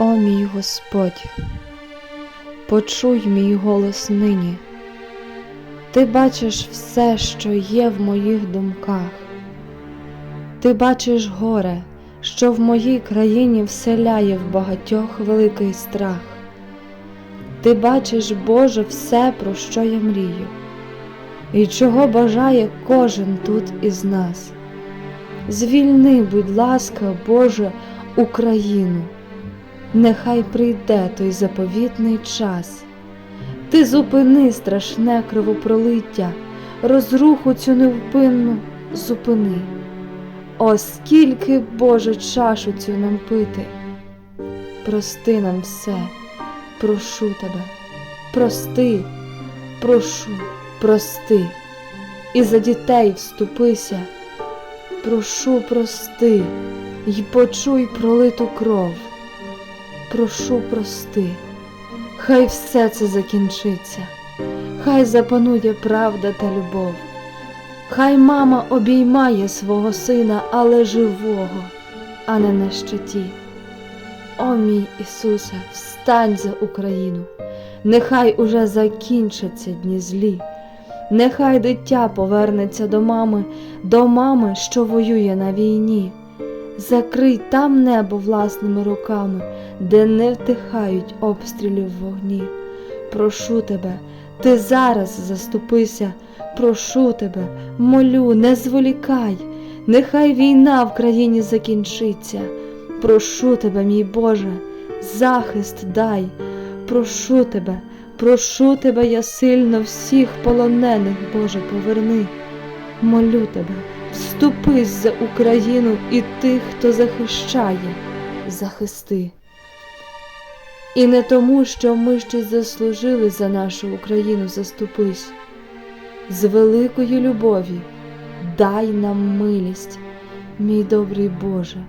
О мій Господь, почуй мій голос нині. Ти бачиш все, що є в моїх думках. Ти бачиш горе, що в моїй країні вселяє в багатьох великий страх. Ти бачиш, Боже, все, про що я мрію, і чого бажає кожен тут із нас. Звільни, будь ласка, Боже, Україну, нехай прийде той заповітний час. Ти зупини страшне кровопролиття, розруху цю невпинну зупини. О, скільки, Боже, чашу цю нам пити. Прости нам все, прошу тебе, прости, прошу, прости, і за дітей вступися. Прошу, прости, й почуй пролиту кров. Прошу, прости, хай все це закінчиться, хай запанує правда та любов. Хай мама обіймає свого сина, але живого, а не на щиті. О мій Ісусе, встань за Україну, нехай уже закінчаться дні злі, нехай дитя повернеться до мами, до мами, що воює на війні. Закрий там небо власними руками, де не втихають обстрілів вогні. Прошу тебе, ти зараз заступися, прошу тебе, молю, не зволікай, нехай війна в країні закінчиться. Прошу тебе, мій Боже, захист дай, прошу тебе, прошу тебе, я сильно всіх полонених, Боже, поверни. Молю тебе, вступись за Україну і тих, хто захищає, захисти. І не тому, що ми щось заслужили за нашу Україну, заступись. З великої любові дай нам милість, мій добрий Боже,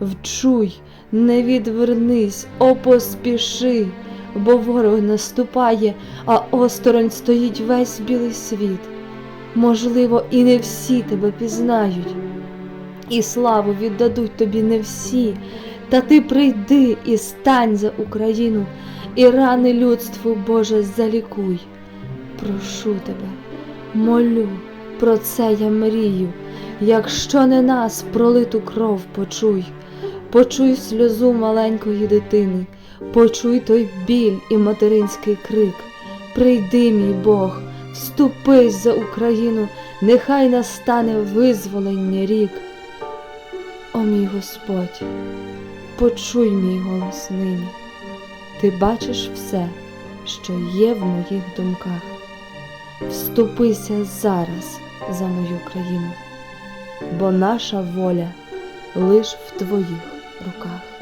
вчуй, не відвернись, о поспіши, бо ворог наступає, а осторонь стоїть весь білий світ. Можливо, і не всі тебе пізнають, і славу віддадуть тобі не всі, та ти прийди і стань за Україну, і рани людству, Боже, залікуй. Прошу тебе, молю, про це я мрію, якщо не нас пролиту кров почуй, почуй сльозу маленької дитини, почуй той біль і материнський крик. Прийди, мій Бог, вступись за Україну, нехай настане визволення рік. О мій Господь, почуй мій голос нині. Ти бачиш все, що є в моїх думках. Вступися зараз за мою країну, бо наша воля лиш в твоїх руках.